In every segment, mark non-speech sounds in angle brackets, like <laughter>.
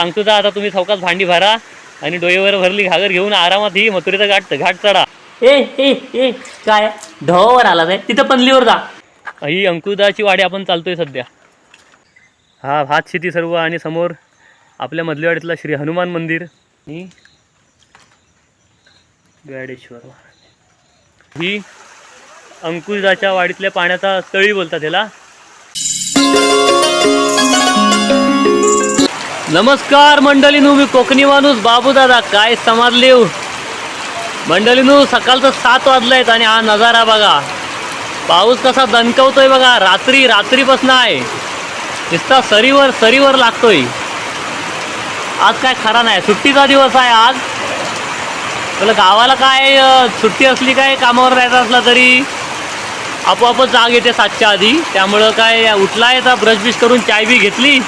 सांगतो तर आता तुम्ही चौकात भांडी भरा आणि डोईवर भरली घागर घेऊन आरामात ही मथुरेचा घाट घाट चढा. ए ए ए काय? ढवावर आला काय तिथं पनलीवर जा. ही अंकुदाची वाडी आपण चालतोय सध्या. हा भात शेती सर्व आणि समोर आपल्या मधलेवाडीतला श्री हनुमान मंदिर आणि गाडेश्वर. ही अंकुदाच्या वाडीतल्या पाण्याचा तळी बोलतात ह्याला. नमस्कार मंडळीनू मी कोकणी माणूस. बाबू दादा काय समाजले मंडळीनू सकाळचं सात वाजलं आहेत आणि हा नजारा बघा. पाऊस कसा दणकवतोय बघा. रात्री रात्रीपासून आहे. नुसता सरीवर सरीवर लागतोय. आज काय खरा नाही. सुट्टीचा दिवस आहे आज. तुला गावाला काय सुट्टी असली काय कामावर जायचं असला तरी आपोआपच जाग येते सातच्या आधी. त्यामुळं काय उठला येता ब्रश बिश करून चाय बी घेतली.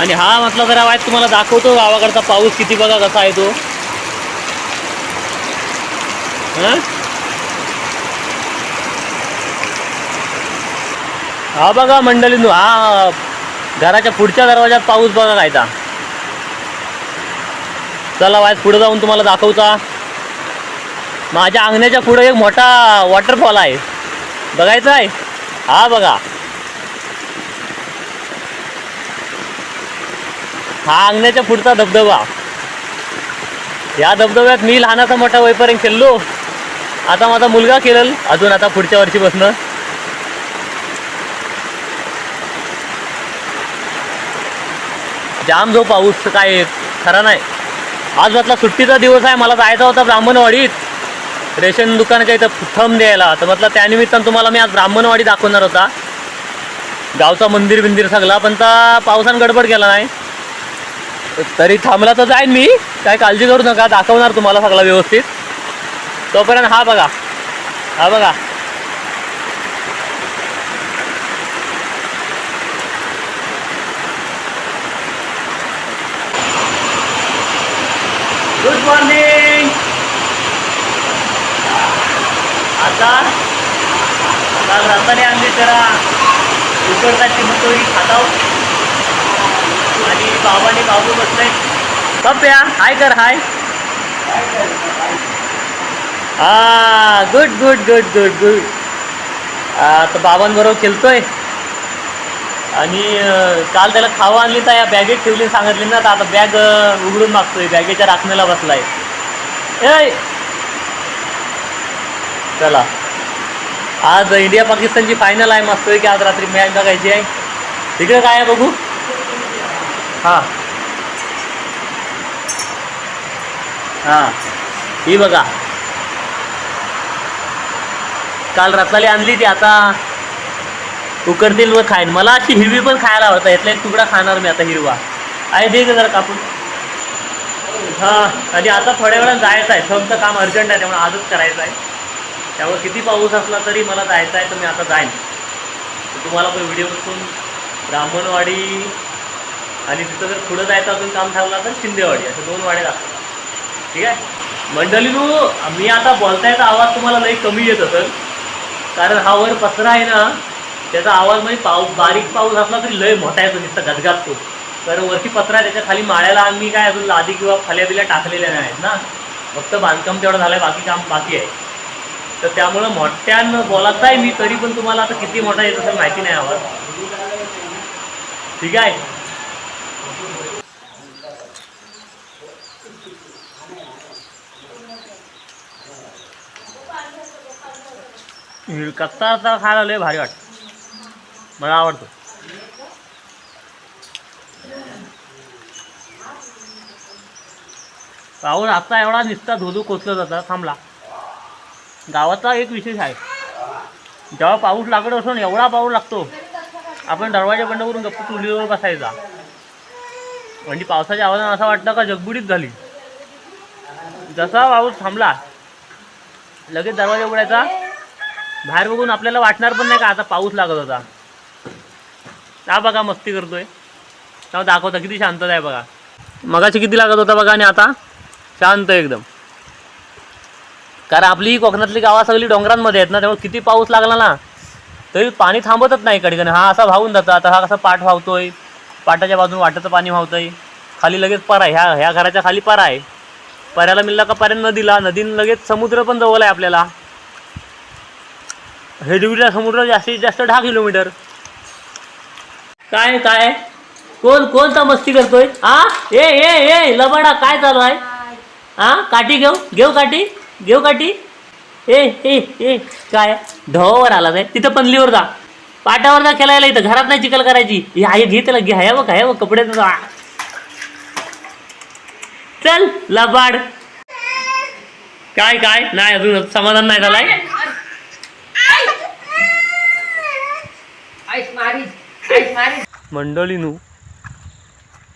आणि हा म्हटलं जरा वाईट तुम्हाला दाखवतो गावाकडचा पाऊस किती बघा कसा आहे तो. हा? बघा मंडळी हा घराच्या पुढच्या दरवाजात पाऊस बघा कायचा चला वायस पुढे जाऊन तुम्हाला दाखवता. माझ्या अंगण्याच्या पुढे एक मोठा वॉटरफॉल आहे. बघायचा आहे? हा बघा. हा अंगण्याच्या पुढचा धबधबा. या धबधब्यात मी लहानाचा मोठा वयपर्यंत खेळलो. आता माझा मुलगा खेळल. अजून आता पुढच्या वर्षीपासनं जाम जो पाऊस काय खरा नाही. आज म्हटला सुट्टीचा दिवस आहे. मला जायचा होता ब्राह्मणवाडीत. रेशन दुकानाच्या इथं थंब द्यायला. तर म्हटलं त्यानिमित्तानं तुम्हाला मी आज ब्राह्मणवाडी दाखवणार होता. गावचा मंदिर बिंदिर सगळा. पण तर पावसानं गडबड केला नाही. तरी थांबला तर जाईन मी. काय काळजी करू नका दाखवणार तुम्हाला सगळा व्यवस्थित. तोपर्यंत हा बघा. हा बघा. गुड मॉर्निंग आता काल रात्री आणली जरा उकडताची मटोरी खाताव बाबाने बाबू बसले. पप्या हाय कर हाय. हा good good good good good तर बाबांबरोबर खेळतोय. आणि काल त्याला खावं आणली तर या बॅगेत ठेवली सांगितली ना तर आता बॅग उघडून मागतोय. बॅगेच्या राखण्याला बसलाय. ए चला. आज इंडिया पाकिस्तानची फायनल आहे. मस्त की आज रात्री मॅच बघायची आहे. तिकडे काय आहे बघू? हां. हां. ही बघा. काल रत्नाली आणली ती आता. उकडतील व खाईन. मला अशी हिरवी पण खायला आवडतं. यातला एक तुकडा खाणार मी आता हिरवा. आहे दे जरा कापून. हां आणि आता थोड्या वेळात जायचं आहे. सबचं काम अर्जंट आहे त्यामुळे आजच करायचं आहे. त्यामुळे किती पाऊस असला तरी मला जायचं आहे तर मी आता जाईन. तुम्हाला पण व्हिडिओपासून. ब्राह्मणवाडी आणि तिथं जर पुढं जायचं अजून काम ठरलं तर शिंदेवाडी असे दोन वाडे लागतात. ठीक आहे? मंडळीनू मी आता बोलतायचा आवाज तुम्हाला लई कमी येत असेल. कारण हा वर पत्रा आहे ना त्याचा आवाज म्हणजे पाऊ बारीक पाऊस असला तरी लय मोठा येतो नुसता गदगातो कारण वरती पत्रा आहे त्याच्याखाली माळ्याला आम्ही काय अजून लादी किंवा फल्या बिल्या टाकलेल्या नाही आहेत ना. फक्त बांधकाम तेवढं झालं आहे बाकी काम बाकी आहे. तर त्यामुळं मोठ्यानं बोलत आहे मी तरी पण तुम्हाला आता किती मोठा येत असेल माहिती नाही आवाज ठीक आहे? कच्चा आता खायला लय भारी वाट मला आवडतो. पाऊस आता एवढा निसता धोधू कोचला जाता थांबला. गावाचा एक विशेष आहे. जेव्हा पाऊस लागत असतो एवढा पाऊस लागतो आपण दरवाजा बंद करून गप्प चुलीवर बसायचा. म्हणजे पावसाच्या आवाजानं असं वाटलं का जगबुडीच झाली. जसा पाऊस थांबला लगेच दरवाजा उघडायचा. बाहेर बघून आपल्याला वाटणार पण नाही का आता पाऊस लागत होता. हा बघा मस्ती करतोय. तेव्हा दाखवता किती शांतता आहे बघा. मगाशी किती लागत होता बघा आणि आता शांत एकदम. कारण आपली कोकणातली गावा सगळी डोंगरांमध्ये आहेत ना त्यामुळे किती पाऊस लागला ना तरी पाणी थांबतच नाही कडे हा असा वाहून जातो. आता हा कसा पाठ वाहतोय पाटाच्या बाजून वाटाचं पाणी वाहतंय. खाली लगेच परा आहे. ह्या ह्या घराच्या खाली परा आहे. पऱ्याला मिळला का पाऱ्या नदीला. नदीनं लगेच समुद्र पण जवळ आहे आपल्याला. हेडविला समुद्र जास्तीत जास्त दहा किलोमीटर. काय काय? कोण कोणता मस्ती करतोय? हा ए ए ए लबाडा काय चालू आहे? हा काठी घेऊ? घेऊ काठी? घेऊ काठी? ए ए ए काय? ढवावर आला नाही तिथं पनलीवर जा. पाटावर जा खेळायला इथं. घरात नाही चिकल करायची. हे घे त्याला. घे. आहे बघ ह्या बघ कपडे जा चल लबाड. काय काय? नाही अजून समाधान नाही झालाय. मंडळीनू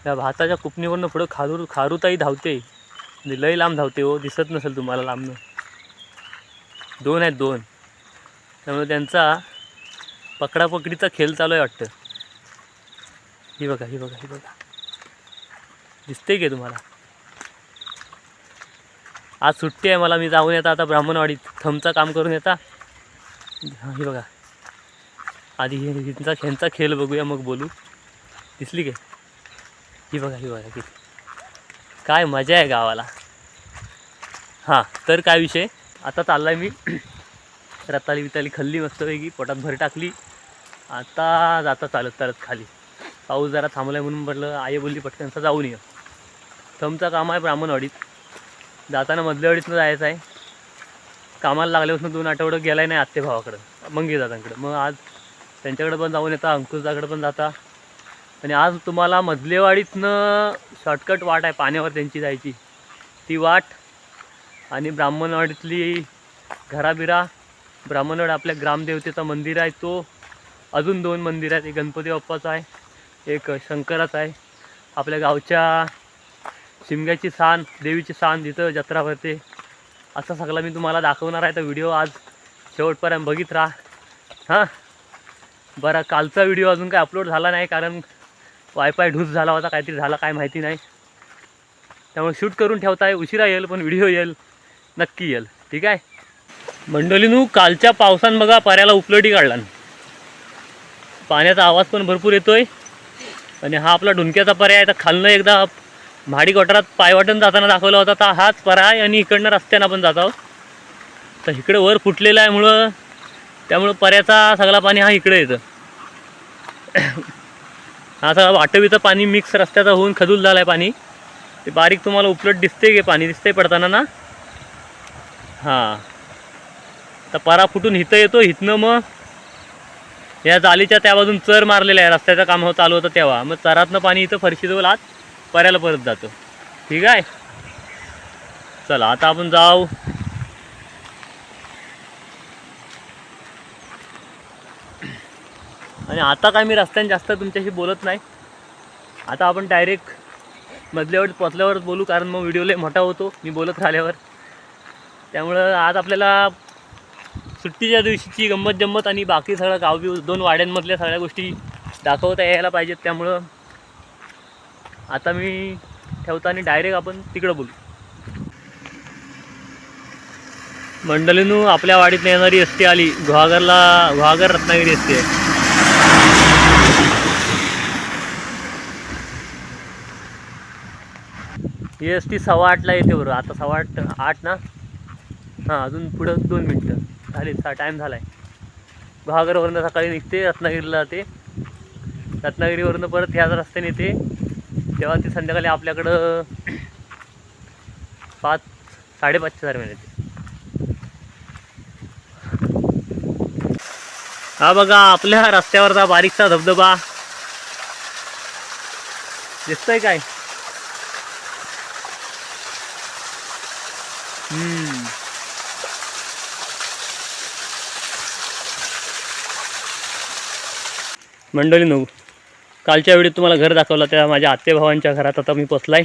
या भाताच्या कुपणीवरनं पुढं खारू खारुताई धावते. म्हणजे लई लांब धावते हो दिसत नसेल तुम्हाला लांबनं. दोन आहेत दोन. त्यामुळे त्यांचा पकडापकडीचा खेळ चालू आहे वाटतं. ही बघा ही बघा ही बघा. दिसते की तुम्हाला? आज सुट्टी आहे मला मी जाऊन येता आता ब्राह्मणवाडीत. थमचा काम करून येता. हां ही बघा. आधी हे ह्यांचा खेळ बघूया मग बोलू. दिसली काय? ही बघा ही बघा किती. काय मजा आहे गावाला. हां तर काय विषय? आता चालला आहे मी रताली बिताली खाल्ली मस्तपैकी. पोटात भर टाकली. आता जाता चालत चालत खाली. पाऊस जरा थांबला म्हणून म्हटलं आई बोलली पटकनचा जाऊन ये. थमचा काम आहे ब्राह्मणवाडीत जाताना मधल्यावाडीतनं जायचं आहे. कामाला लागल्यापासून दोन आठवडं गेलाय नाही आत्ते भावाकडं. मंगे दादांकडं. मग आज त्यांच्याकडे पण जाऊन येता अंकुशदाकडे पण जाता. आणि आज तुम्हाला मधलेवाडीतनं शॉर्टकट वाट आहे पाण्यावर त्यांची जायची. ती वाट आणि ब्राह्मणवाडीतली घराबिरा. ब्राह्मणवाड आपल्या ग्रामदेवतेचं मंदिर आहे तो. अजून दोन मंदिर आहेत एक गणपती बाप्पाचं आहे एक शंकराचं आहे. आपल्या गावच्या शिमग्याची सान देवीची सान जिथं जत्रा भरते असा सगळा मी तुम्हाला दाखवणार आहे. तर व्हिडिओ आज शेवटपर्यंत बघित राहा. हां? बरं कालचा व्हिडिओ अजून काय अपलोड झाला नाही कारण वायफाय ढूस झाला होता काहीतरी झाला काय माहिती नाही. त्यामुळे शूट करून ठेवताय उशिरा येईल पण व्हिडिओ येईल नक्की येईल. ठीक आहे? मंडळीनू कालच्या पावसान बघा पाऱ्याला उपलटी काढला पाण्याचा आवाज पण भरपूर येतोय. आणि हा आपला ढुंक्याचा पर्याय आहे तर खालनं एकदा म्हाडी गटारात पायवाटन जाताना दाखवला होता तर हाच पर्याय आणि इकडनं रस्त्यानं आपण जात आहोत. तर इकडे वर फुटलेला आहे मुळं त्यामुळं पर्याचा सगळा पाणी हा इकडे येतं. हा सगळा वाटवीचं पाणी मिक्स रस्त्याचा होऊन खजूल झालं आहे पाणी. ते बारीक तुम्हाला उपलट दिसते की पाणी दिसते पडताना ना? हां. तर परा फुटून हिथं येतो हिथनं मग या जालीच्या त्या बाजून चर मारलेला आहे. रस्त्याचं काम हो चालू होतं तेव्हा. मग चरातनं पाणी इथं फरशीजवळ आत पर्याला परत जातं. ठीक आहे? चला आता आपण जाऊ. आणि आता काय मी रस्त्याने जास्त तुमच्याशी बोलत नाही. आता आपण डायरेक्ट मधल्यावर पोचल्यावरच बोलू कारण मग व्हिडिओ लय मोठा होतो मी बोलत राहिल्यावर. त्यामुळं आज आपल्याला सुट्टीच्या दिवशीची गंमत जम्मत आणि बाकी सगळं गावबी दोन वाड्यांमधल्या सगळ्या गोष्टी दाखवता यायला पाहिजेत त्यामुळं आता मी ठेवताना आणि डायरेक्ट आपण तिकडं बोलू. मंडळीनू आपल्या वाडीतनं येणारी एस टी आली गुहागरला गुहागर रत्नागिरी एस टी आहे. एस टी सव्वा आठला येते बरोबर आता सव्वा आठ आठ ना? हां अजून पुढं दोन मिनटं. झाली सा टाईम झाला आहे गुहागरवरनं सकाळी निघते रत्नागिरीला जाते. रत्नागिरीवरनं परत ह्याच रस्त्याने येते. तेव्हा ती संध्याकाळी आपल्याकडं पाच साडेपाचच्या दरम्यान येते. हा बघा आपल्या रस्त्यावरचा बारीकसा धबधबा. दिसतंय काय? हम्म. मंडळी नऊ कालच्या वेळी तुम्हाला घर दाखवलं त्या माझ्या आत्तेभावांच्या घरात आता मी पोचलाय.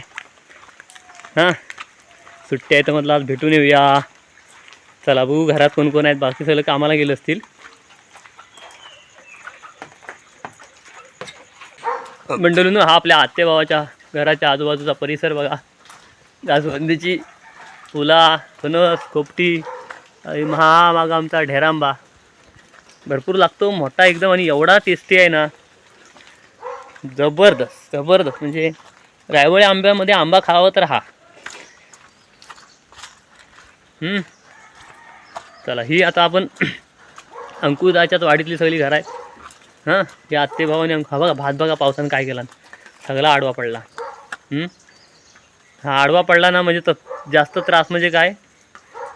हां? सुट्टी आहे तर म्हटलं आज भेटून येऊया. चला बघू घरात कोण कोण आहेत बाकी सगळं कामाला गेले असतील. मंडळीनं हा आपल्या आत्तेभावाच्या घराच्या आजूबाजूचा परिसर बघा. जास्वंदीची फुला फणस खोपटी महामाग आमचा ढेरांबा. भरपूर लागतो मोठा एकदम आणि एवढा टेस्टी आहे ना. जबरदस्त जबरदस्त. म्हणजे रायवळी आंब्यामध्ये आंबा खावा तर हा. हम्म. चला ही आता आपण <clears throat> अंकुदाच्याच वाडीतली सगळी घरं आहे हां या आत्ते भावाने अंक- हा बघा भात बघा पावसानं काय केला. सगळा आडवा पडला. हा आडवा पडला ना म्हणजे त जास्त त्रास म्हणजे काय?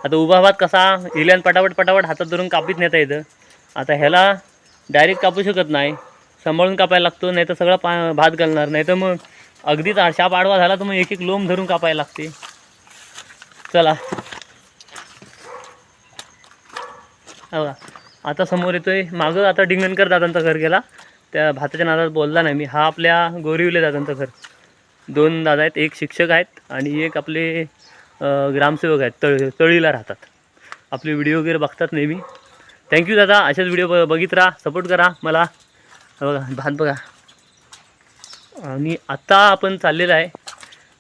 आता उभा भात कसा इल्यान पटापट पटापट हातात धरून कापीत नेता येतं आता ह्याला डायरेक्ट कापू शकत नाही. सांभाळून कापायला लागतो नाही तर सगळा पा भात घालणार नाही तर मग अगदीच शाप आडवा झाला तर मग एक एक लोम धरून कापायला लागते. चला. बघा आता समोर येतोय मागं आता डिंगणकर दादांचं घर गेला. त्या भाताच्या नादात बोलला नाही मी. हा आपल्या गोरिवले दादांचं घर. दोन दादा आहेत एक शिक्षक आहेत आणि एक आपले ग्रामसेवक आहेत तळ तळीला राहतात. आपले व्हिडिओ वगैरे बघतात नेहमी. थँक्यू दादा अशाच व्हिडिओ ब बघित राहा सपोर्ट करा मला. बघा भात बघा. आणि आत्ता आपण चाललेलं आहे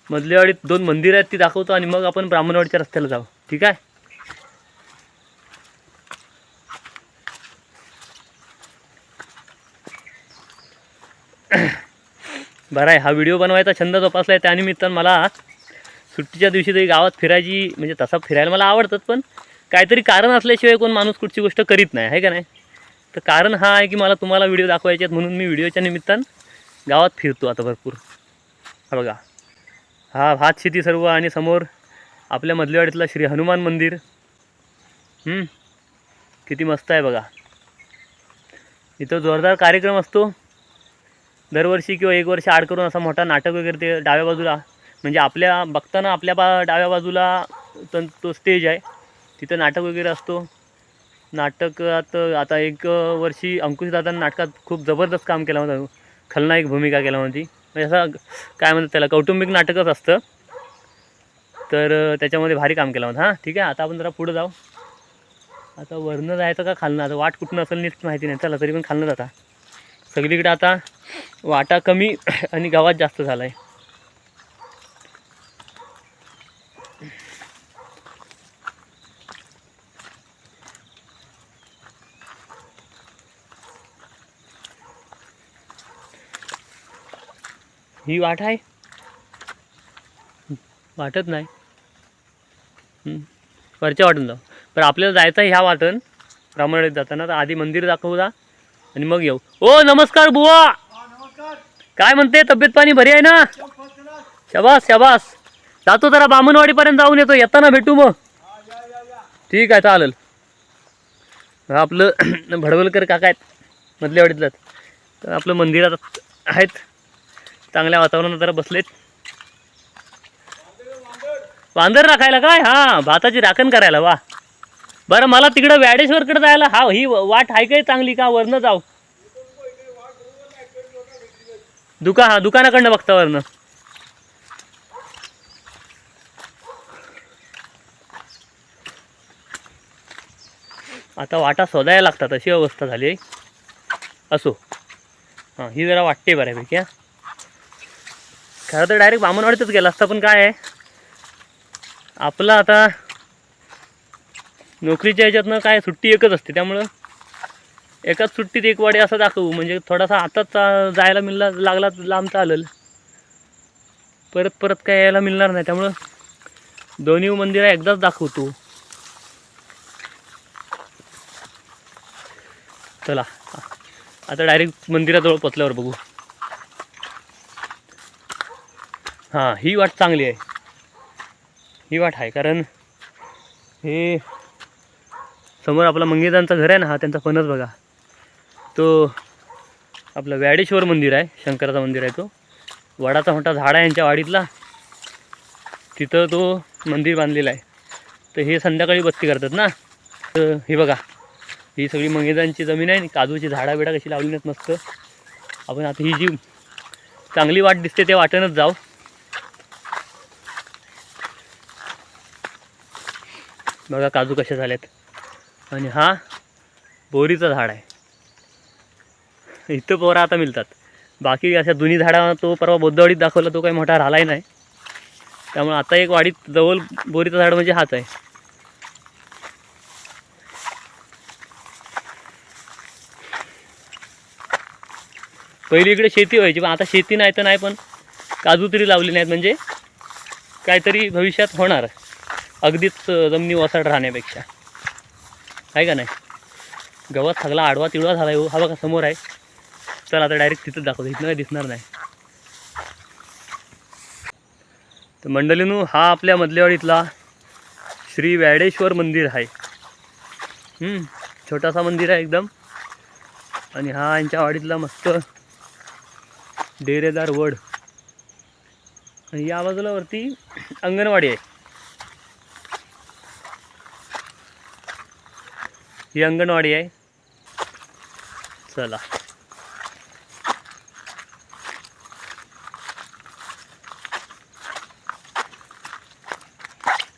मधल्यावाडीत दोन मंदिरं आहेत ती दाखवतो आणि मग आपण ब्राह्मणवाडीच्या रस्त्याला जाऊ. ठीक आहे? <coughs> बरं आहे हा व्हिडिओ बनवायचा छंद जोपासला आहे त्यानिमित्तानं मला सुट्टीच्या दिवशी तरी गावात फिरायची म्हणजे तसा फिरायला मला आवडतात पण काहीतरी कारण असल्याशिवाय कोण माणूस कुठची गोष्ट करीत नाही आहे का नाही? तर कारण हा आहे की मला तुम्हाला व्हिडिओ दाखवायचे आहेत म्हणून मी व्हिडिओच्या निमित्तानं गावात फिरतो आता भरपूर. हा बघा. हा भात शेती सर्व आणि समोर आपल्या मधल्यावाडीतला श्री हनुमान मंदिर. किती मस्त आहे बघा. इथं जोरदार कार्यक्रम असतो. दरवर्षी किंवा एक वर्ष आड करून असा मोठा नाटक वगैरे ते डाव्या बाजूला म्हणजे आपल्या बघताना आपल्या बा डाव्या बाजूला तर तो स्टेज आहे. तिथं नाटक वगैरे असतो. नाटकात आता एक वर्षी अंकुशदादांनी नाटकात खूप जबरदस्त काम केलं होतं. खलनायक भूमिका केला होती म्हणजे असं काय म्हणतात त्याला कौटुंबिक नाटकच असतं. तर त्याच्यामध्ये भारी काम केलं होतं हां ठीक आहे. आता आपण जरा पुढं जाऊ. आता वरनं जायचं का खालनं? आता वाट कुठून असेल नीट माहिती नाही. चला तरी पण खालनं जाता. सगळीकडे आता वाटा कमी आणि गावात जास्त झाला आहे ही वाट आहे? वाटत नाही. वरच्या वाटून जाऊ. पण आपल्याला जायचं आहे ह्या वाटण. ब्राह्मणात जाताना. तर आधी मंदिर दाखवू जा. आणि मग येऊ. ओ नमस्कार बुवा! काय म्हणते? तब्येत पाणी भरी आहे ना? शबास शबास. जातो जरा बामणवाडीपर्यंत जाऊन येतो. येताना भेटू मग. ठीक आहे चालेल. आपलं <clears throat> भडवलकर काका आहेत. मधल्या वाडीतलं तर आपलं मंदिरात आहेत. चांगल्या वातावरणात जरा बसलेत. वांदर राखायला काय? हा भाताची राखण करायला वा. बरं मला तिकडं व्याडेश्वरकडे जायला हा ही वाट आहे काय चांगली का? वरनं जाऊ. दुका हा दुकानाकडनं बघता वरनं. आता वाटा शोधायला लागतात अशी अवस्था झाली आहे. असो. हां ही जरा वाटते बऱ्यापैकी हां. खरं तर डायरेक्ट बामणवाडीतच गेला असता पण काय आहे? आपलं आता नोकरीच्या ह्याच्यातनं काय सुट्टी एकच असते त्यामुळं एकाच सुट्टीत एक वाडी असा दाखवू म्हणजे थोडासा आताच जायला मिळला लागला लांब चालेल. परत परत काय यायला मिळणार नाही त्यामुळं दोन्ही मंदिरं एकदाच दाखवतो. चला आता डायरेक्ट मंदिराजवळ पोचल्यावर बघू. हां ही वाट चांगली आहे. ही वाट आहे कारण हे समोर आपला मंगेजांचं घर आहे ना हा त्यांचा फणस बघा. तो आपलं व्याडेश्वर मंदिर आहे शंकराचं मंदिर आहे तो. वडाचा मोठा झाड आहे यांच्या वाडीतला. तिथं तो मंदिर बांधलेला आहे. तर हे संध्याकाळी बत्ती करतात ना. तर हे बघा ही सगळी मंगेजांची जमीन आहे आणि काजूची झाडा बिडा कशी लावली नाहीत मस्त. आपण आता ही जी चांगली वाट दिसते त्या वाटेनंच जाऊ बघा काजू कसे झालेत. आणि हा बोरीचं झाड आहे. इथं पोरं आता मिळतात. बाकी अशा दोन्ही झाडा तो परवा बोद्धवाडीत दाखवला तो काही मोठा राहिलाही नाही. त्यामुळे आता एक वाडीत जवळ बोरीचं झाड म्हणजे हाच आहे. पहिली इकडे शेती व्हायची पण आता शेती नाही तर नाही पण काजू तरी लावली नाहीत. म्हणजे काहीतरी भविष्यात होणार. अगदीच जमिनी वसाड राहण्यापेक्षा. आहे का नाही? गवत सगळा आडवा तिडवा झाला आहे हो. हा. बघा समोर आहे. चल आता डायरेक्ट तिथंच दाखवतो. इथं काही दिसणार नाही. तर मंडळीनू हा आपल्या मधल्यावाडीतला श्री व्याडेश्वर मंदिर आहे. छोटासा मंदिर आहे एकदम. आणि हा यांच्या वाडीतला मस्त डेरेदार वड. आणि या बाजूला वरती अंगणवाडी आहे. ही अंगणवाडी आहे. चला.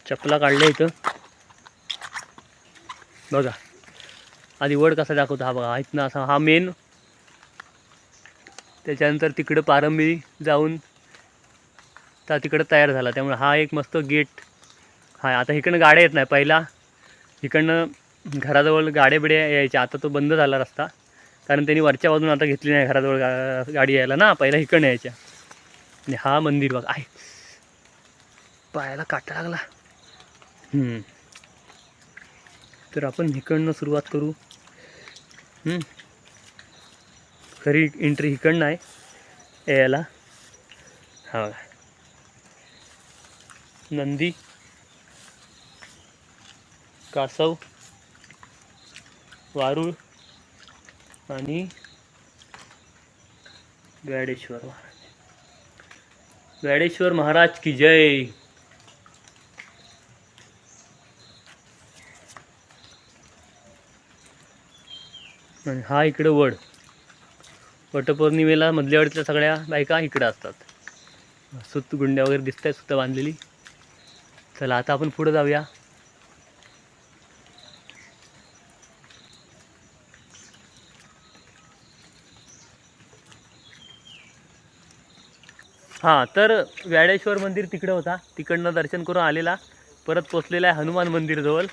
चपला काढल्या इथं. बघा. आधी वड कसा दाखवतो हा बघा. इथनं असा हा मेन त्याच्यानंतर तिकडं पारंबी जाऊन तर तिकडं तयार झाला. त्यामुळे हा एक मस्त गेट हा आता इकडनं गाड्या येत नाही. पहिला इकडनं घराजवळ गाड्या बिड्या यायच्या आता तो बंद झाला रस्ता. कारण त्यांनी वरच्या बाजून आता घेतली नाही घराजवळ गा गाडी यायला. ना पहिला इकडनं यायच्या. आणि हा मंदिर बघ आहे. पायाला काटा लागला. तर आपण इकडनं सुरुवात करू. खरी एंट्री इकडनं आहे. यायला. हा नंदी. कासव. वारुळ आणि व्याडेश्वर महाराज. व्याडेश्वर महाराज की जय. आणि हा इकडं वड. वटपौर्णिमेला मधल्या वडीतल्या सगळ्या बायका इकडं असतात. सुत गुंड्या वगैरे दिसत आहेत सुद्धा बांधलेली. चला आता आपण पुढं जाऊया. हां तर व्याडेश्वर मंदिर तिकडं होता. तिकडनं दर्शन करून आलेला. परत पोचलेला आहे हनुमान मंदिरजवळ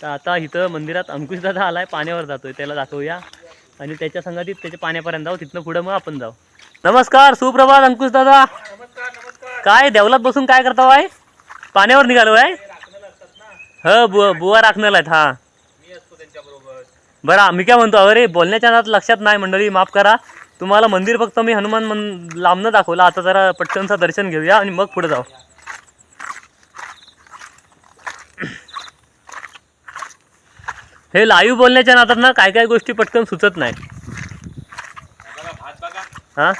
तर आता इथं मंदिरात अंकुशदादा आला आहे पाण्यावर जातो आहे त्याला दाखवूया. आणि त्याच्या संगतीत त्याच्या पाण्यापर्यंत जाऊ. तिथनं पुढं मग आपण जाऊ. नमस्कार सुप्रभात अंकुशदादा काय देवलात बसून काय करता आहे पाण्यावर निघालो आहे ह बु बुवा राखणार आहेत हा. बरं मी काय म्हणतो अरे बोलण्याच्या नात लक्षात नाही मंडळी माफ करा. तुम्हाला मंदिर फक्त मी हनुमान मन लांबनं दाखवलं. आता जरा पटकनचं दर्शन घेऊया आणि मग पुढे जाऊ. हे लाईव्ह बोलण्याच्या नातात ना काय काय गोष्टी पटकन सुचत नाही. हा?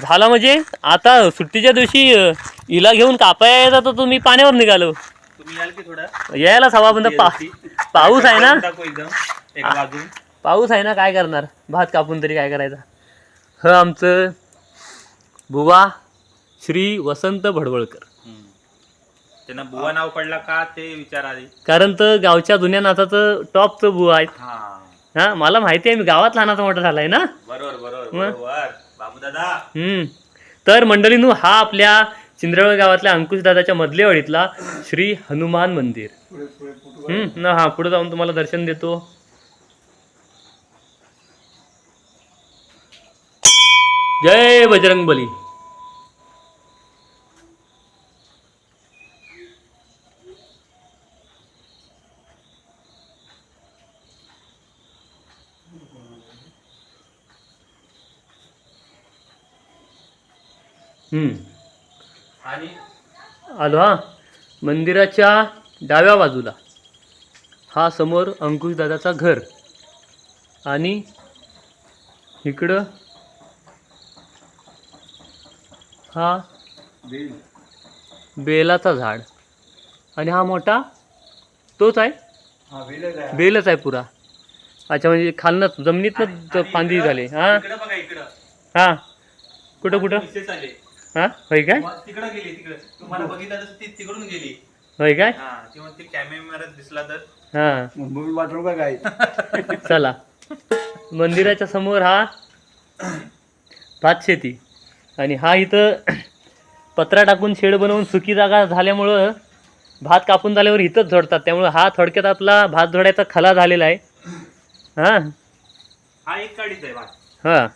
झाला म्हणजे? आता सुट्टीच्या दिवशी हिला घेऊन कापाया यायचा तर तुम्ही पाण्यावर निघालो. तुम्ही याल की थोडं? यायलाच हवा पण पा पाऊस आहे ना? पाऊस आहे ना काय करणार? भात कापून तरी काय करायचा? ह आमचं बुवा श्री वसंत भडवळकर. त्यांना बुवा नाव पडला का ते विचार आधी. कारण तर गावच्या जुन्या नाचाचं टॉपचं बुवा आहेत. हा. हा मला माहिती आहे मी गावात लहानाचा मोठा झालाय ना. बरोबर बरोबर मग? बरोबर. बाबू दादा हम्म. तर मंडळीनू हा आपल्या चिंद्रवळ गावातल्या अंकुशदादाच्या मधलेवाडीतला श्री हनुमान मंदिर. हम्म ना हा पुढे जाऊन तुम्हाला दर्शन देतो. जय बजरंग बली. हम्म. आणि? आलो हा. मंदिराच्या डाव्या बाजूला. हा समोर अंकुशदादाचा घर. आणि इकडं हा? बेलाचा झाड. आणि हा मोठा? तोच आहे? बेलच आहे. पुरा. अच्छा म्हणजे खालनं जमिनीतनं फांदी झाली. हा? इकडं बघा इकडं. हा. कुठं कुठं? हा होय काय? मग तिकडं गेली तिकडं. तुम्हाला बघितलं तर ती तिकडून गेली. होय काय? हा किंवा ती कॅमेऱ्यात दिसला तर. हा. बाथरूम काय? चला. मंदिराच्या समोर हा भात शेती आणि हा इथं पत्रा टाकून शेड बनवून सुकी जागा झाल्यामुळं भात कापून झाल्यावर इथंच झोडतात. त्यामुळं हा थोडक्यात आपला भात झोडायचा खला झालेला आहे. हां? हा एक काढीच आहे भात. हां.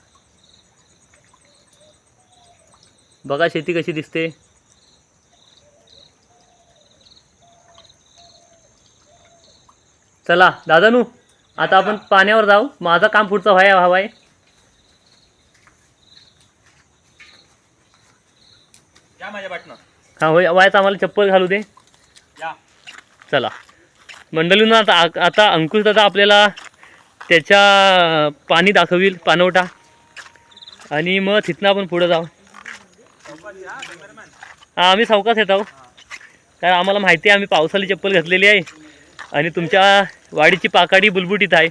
बघा शेती कशी दिसते. चला दादानू आता आपण पाण्यावर जाऊ. माझं काम पुढचं व्हाय हवं आहे या माझ्या पाटणं हा होय वायचं आम्हाला चप्पल घालू दे. या. चला. मंडळींना आता आता अंकुश दादा आपल्याला त्याच्या पाणी दाखवील पानवटा. आणि मग तिथनं आपण पुढं जाऊ. हां आम्ही सावकाश येत आहो. कारण आम्हाला माहिती आहे आम्ही पावसाली चप्पल घातलेली आहे. आणि तुमच्या वाडीची पाकाडी बुलबुटीत आहे.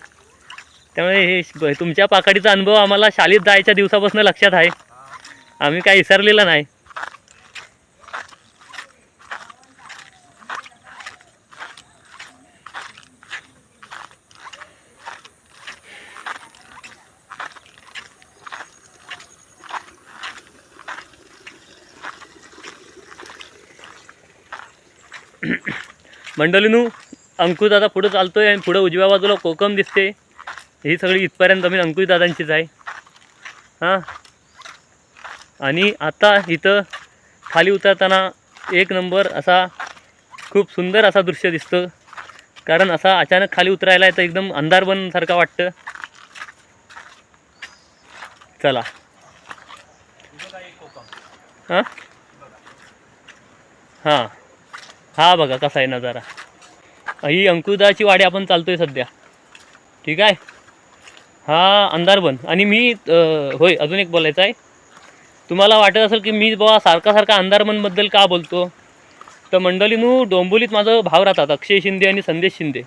त्यामुळे हे तुमच्या पाकाडीचा अनुभव आम्हाला शाळेत जायच्या दिवसापासून लक्षात आहे. आम्ही काय विसरलेलं नाही. मंडळीनू अंकुश दादा पुढं आहे आणि पुढं उजव्या बाजूला कोकम दिसते. ही सगळी इथपर्यंत जमीन अंकुश दादांचीच आहे. हां? आणि आता इथं खाली उतरताना एक नंबर असा खूप सुंदर असा दृश्य दिसतं. कारण असा अचानक खाली उतरायला तर एकदम अंधारबनसारखा वाटतं. चला. हां? हां. हा बघा कसा आहे नजारा. ही अंकुदाची वाडी आपण चालतोय सध्या. ठीक आहे? हा अंधारबन आणि मी होय अजून एक बोलायचं आहे. तुम्हाला वाटत असेल की मी बाबा सारखा सारखा अंधारबनबद्दल का बोलतो? तर मंडळीनू डोंबोलीत माझं भाव राहतात अक्षय शिंदे आणि संदेश शिंदे.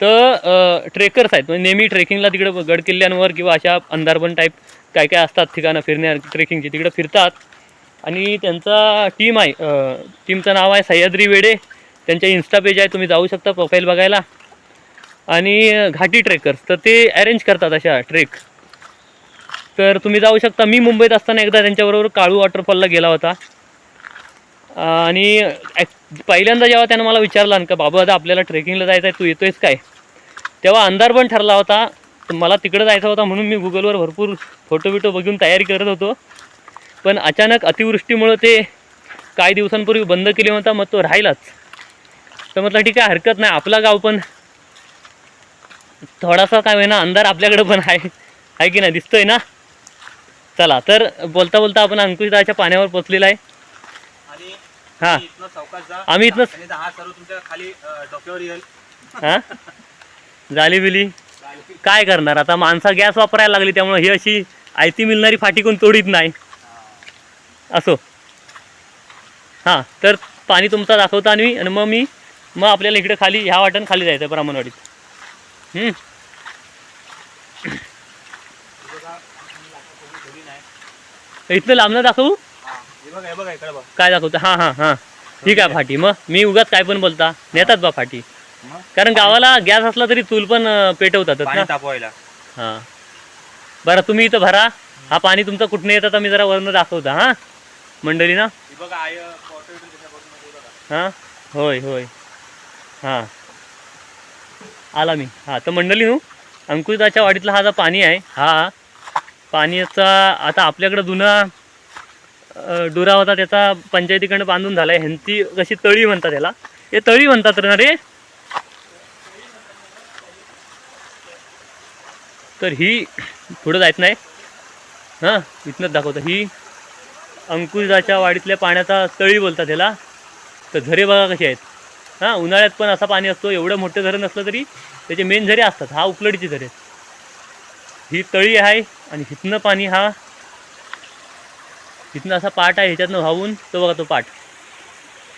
तर ट्रेकर्स आहेत. म्हणजे नेहमी ट्रेकिंगला तिकडं गडकिल्ल्यांवर किंवा अशा अंधारबन टाईप काय काय असतात ठिकाणं फिरण्या ट्रेकिंगची तिकडं फिरतात. आणि त्यांचा टीम आहे टीमचं नाव आहे सह्याद्री वेडे. त्यांच्या इन्स्टा पेज आहे तुम्ही जाऊ शकता प्रोफाईल बघायला. आणि घाटी ट्रेकर्स तर ते अरेंज करतात अशा ट्रेक तर तुम्ही जाऊ शकता. मी मुंबईत असताना एकदा त्यांच्याबरोबर काळू वॉटरफॉलला गेला होता. आणि पहिल्यांदा जेव्हा त्यानं मला विचारलं ना का बाबा दादा आपल्याला ट्रेकिंगला जायचं आहे तू येतोयस काय? तेव्हा अंधार पण ठरला होता. तर मला तिकडं जायचा होता म्हणून मी गुगलवर भरपूर फोटो बिटो बघून तयारी करत होतो. पण अचानक अतिवृष्टीमुळं ते काही दिवसांपूर्वी बंद केले होता मग तो राहिलाच. तर म्हटलं ठीक आहे हरकत नाही आपला गाव पण थोडासा काय होईना अंधार आपल्याकडे पण आहे. आहे की नाही? दिसतोय ना? चला तर बोलता बोलता आपण अंकुशदाच्या पाण्यावर पोचलेला आहे. हा. आम्ही इथनं- हा हां? झाली बिली. काय करणार? आता माणसा गॅस वापरायला लागली त्यामुळे ही अशी आयती मिळणारी फाटी कोण तोडीत नाही. असो. हां तर पाणी तुमचा दाखवता आणि आणि मग मी मग आपल्याला इकडे खाली ह्या वाटण खाली जायचं ब्राह्मणवाडीत. हम्म. इथनं लांबनं दाखवू? काय दाखवतं? हां हां हां. ठीक आहे फाटी. मग मी उगाच काय पण बोलता. नेतात बा फाटी. कारण गावाला गॅस असला तरी चूल पण तापवायला. हां. बरं तुम्ही इथं भरा. हा पाणी तुमचं कुठनं येतं तर मी जरा वरनं दाखवता. हां? मंडळी ना? हे हां? होय होय. हां. आला मी. हां तर मंडळी नू अंकुशाच्या वाडीतला हा जो पाणी आहे हा पाण्याचा आता आपल्याकडं जुना डुरा होता त्याचा पंचायतीकडनं बांधून झाला आहे ह्यांची कशी तळी म्हणतात त्याला हे तळी म्हणतात ना रे? तर ही पुढं जायचं नाही. हां इथनंच दाखवतं. ही अंकुशाच्या वाडीतल्या पाण्याचा तळी बोलतात त्याला तर झरे बघा कसे आहेत. हां उन्हाळ्यात पण असा पाणी असतो एवढं मोठं झरं नसलं तरी त्याचे मेन झरे असतात हा उकलडीचे झरे आहेत. ही तळी आहे आणि हिथनं पाणी हा तिथनं असा पाट आहे ह्याच्यातनं वाहून तो बघा तो पाट.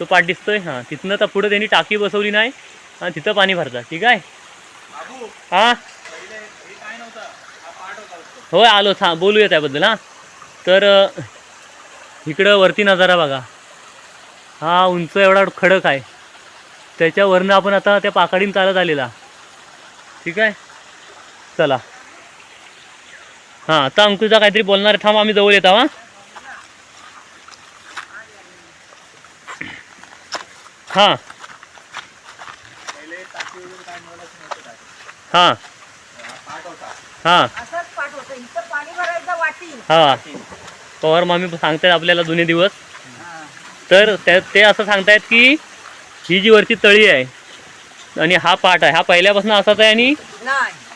तो पाट दिसतोय हां तिथनं तर पुढं त्यांनी टाकी बसवली नाही आणि तिथं पाणी भरतात ठीक आहे? हां? होय आलो हां बोलूया त्याबद्दल हां. तर इकडं वरती नजारा बघा. हा उंच एवढा खडक आहे. त्याच्यावरनं आपण आता त्या पाकडीन चालत आलेला. ठीक आहे? चला. हां आता अंकुशा काहीतरी बोलणार आहे. थांब आम्ही जवळ येतो हां. हां. हां. हा. हां. पवार मामी सांगतायत आपल्याला जुने दिवस. तर ते असं सांगतायत की ही जी वरची तळी आहे आणि हा पाट आहे हा पहिल्यापासून असाच आहे आणि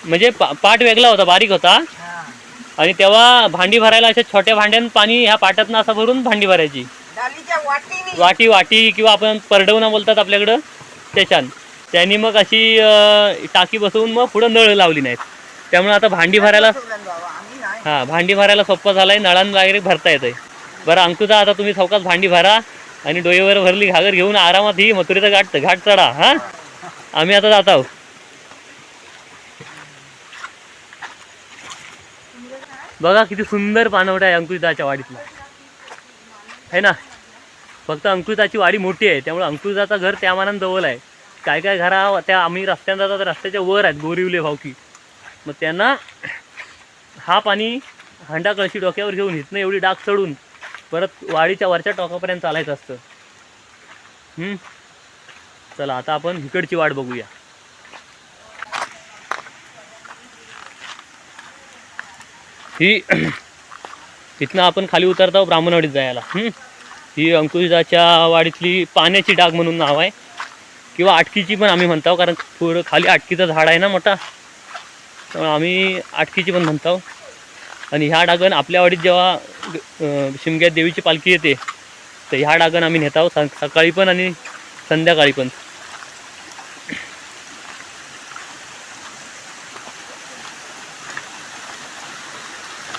म्हणजे पाट वेगळा होता बारीक होता. आणि तेव्हा भांडी भरायला अशा छोट्या भांड्यात पाणी ह्या पाटातनं असं भरून भांडी भरायची. वाटी वाटी किंवा आपण परडवणं बोलतात आपल्याकडं त्याच्यान. त्यांनी मग अशी टाकी बसवून मग पुढं नळ लावली नाहीत. त्यामुळे आता भांडी भरायला हा भांडी भरायला सोपं झालंय नळांना वगैरे भरता येतंय. बरं अंकुजा आता तुम्ही चौकात भांडी भरा आणि डोईवर भरली घागर घेऊन आरामात ही मथुरीचा घाट घाट चढा हा? आम्ही आता जात आहोत. बघा किती सुंदर पानवटा आहे अंकुरिताच्या वाडीतला. आहे ना? फक्त अंकुरिताची वाडी मोठी आहे त्यामुळे अंकुरिताचं घर त्या मानानं जवळ आहे. काय काय घरा त्या आम्ही रस्त्यानं जातात रस्त्याच्या वर आहेत गोरिवले भावकी मग त्यांना हा पाणी हंडा कळशी डोक्यावर घेऊन इथनं एवढी डाग चढून परत वाडीच्या वरच्या टोकापर्यंत चालायचं असतं. चला आता आपण इकडची वाट बघूया. ही <clears throat> इथनं आपण खाली उतरतो ब्राह्मणवाडीत जायला. हम्म? ही अंकुशाच्या वाडीतली पाण्याची डाग म्हणून नाव आहे. किंवा आटकीची पण आम्ही म्हणतो कारण थोडं खाली आटकीचं झाड आहे ना मोठा. त्यामुळे आम्ही आटकीची पण म्हणतो आणि ह्या डागण आपल्या वाडीत जेव्हा शिमग्या शिमग्यात देवीची पालखी येते तर ह्या डागण आम्ही नेत आहोत सकाळी पण आणि संध्याकाळी पण.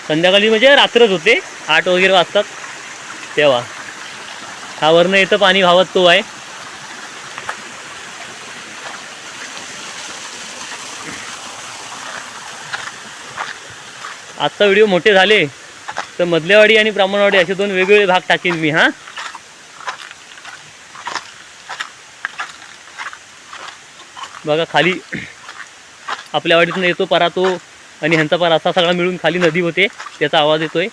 संध्याकाळी म्हणजे रात्रच होते आठ वगैरे वाजतात तेव्हा. हा वरनं येतं पाणी व्हावत तो आहे. आजचा व्हिडिओ मोठे झाले तर मधल्यावाडी आणि ब्राह्मणवाडी असे दोन वेगवेगळे भाग टाकेन मी हां. बघा खाली आपल्या वाडीतून येतो परा तो आणि ह्यांचा परा असा सगळा मिळून खाली नदी होते त्याचा आवाज येतोय.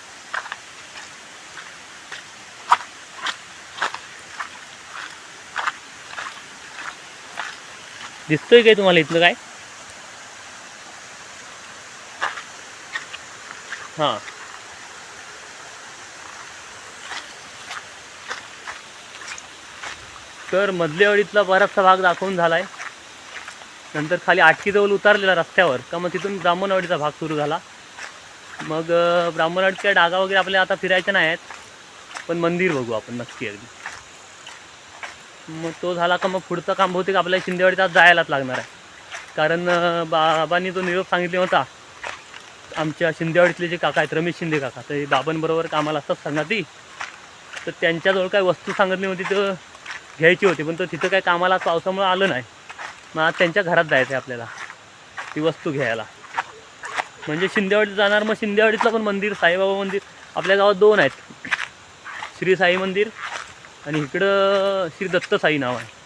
दिसतोय काय तुम्हाला इथलं काय? हां. तर मधल्यावाडीतला बराचसा भाग दाखवून झालाय. नंतर खाली आटकीजवळ उतारलेला रस्त्यावर. का मग तिथून ब्राह्मणवाडीचा भाग सुरू झाला. मग ब्राह्मणवाडीच्या डागा वगैरे आपल्याला आता फिरायच्या नाही आहेत. पण मंदिर बघू आपण नक्की अगदी मग तो झाला का मग पुढचं काम बहुतेक आपल्याला शिंदेवाडीत आज जायलाच लागणार आहे. कारण बाबांनी तो निरोप सांगितले होता आमच्या शिंदेवाडीतले जे काका आहेत रमेश शिंदे काका ते बाबांबरोबर कामाला असतात संगती तर त्यांच्याजवळ काय वस्तू सांगितली होती तर घ्यायची होती पण तो तिथं काय कामाला पावसामुळं आलं नाही. मग आज त्यांच्या घरात जायचं आहे आपल्याला ती वस्तू घ्यायला. म्हणजे शिंदेवाडीत जाणार मग शिंदेवाडीतलं पण मंदिर साईबाबा मंदिर आपल्या गावात दोन आहेत. श्री साई मंदिर आणि इकडं श्री दत्त साई नाव आहे.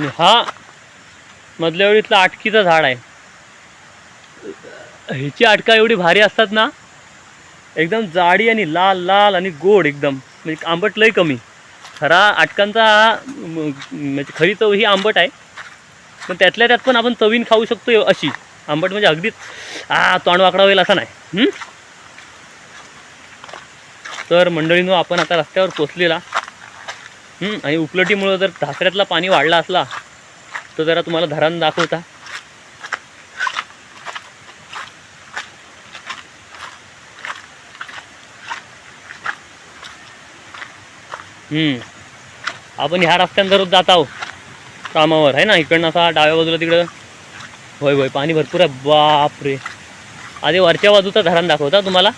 आणि हा मधल्या वेळीतला आटकीचं झाड आहे. ह्याची आटका एवढी भारी असतात ना एकदम जाडी आणि लाल लाल आणि गोड एकदम. म्हणजे आंबट लय कमी. खरा आटकांचा म्हणजे खरी चव ही आंबट आहे. पण त्यातल्या त्यात पण आपण चवीन खाऊ शकतो अशी. आंबट म्हणजे अगदीच आ तोंड वाकडा होईल असा नाही. तर मंडळीनो आपण आता रस्त्यावर पोचलेला. आणि उपलटीमुळं जर धासऱ्यातला पाणी वाढला असला तर जरा तुम्हाला धरण दाखवता. आपण ह्या रस्त्यानं जात आहो कामावर आहे ना? इकडनं असा डाव्या बाजूला तिकडं. होय होय पाणी भरपूर आहे. बापरे. आधी वरच्या बाजूचा धरण दाखवता तुम्हाला.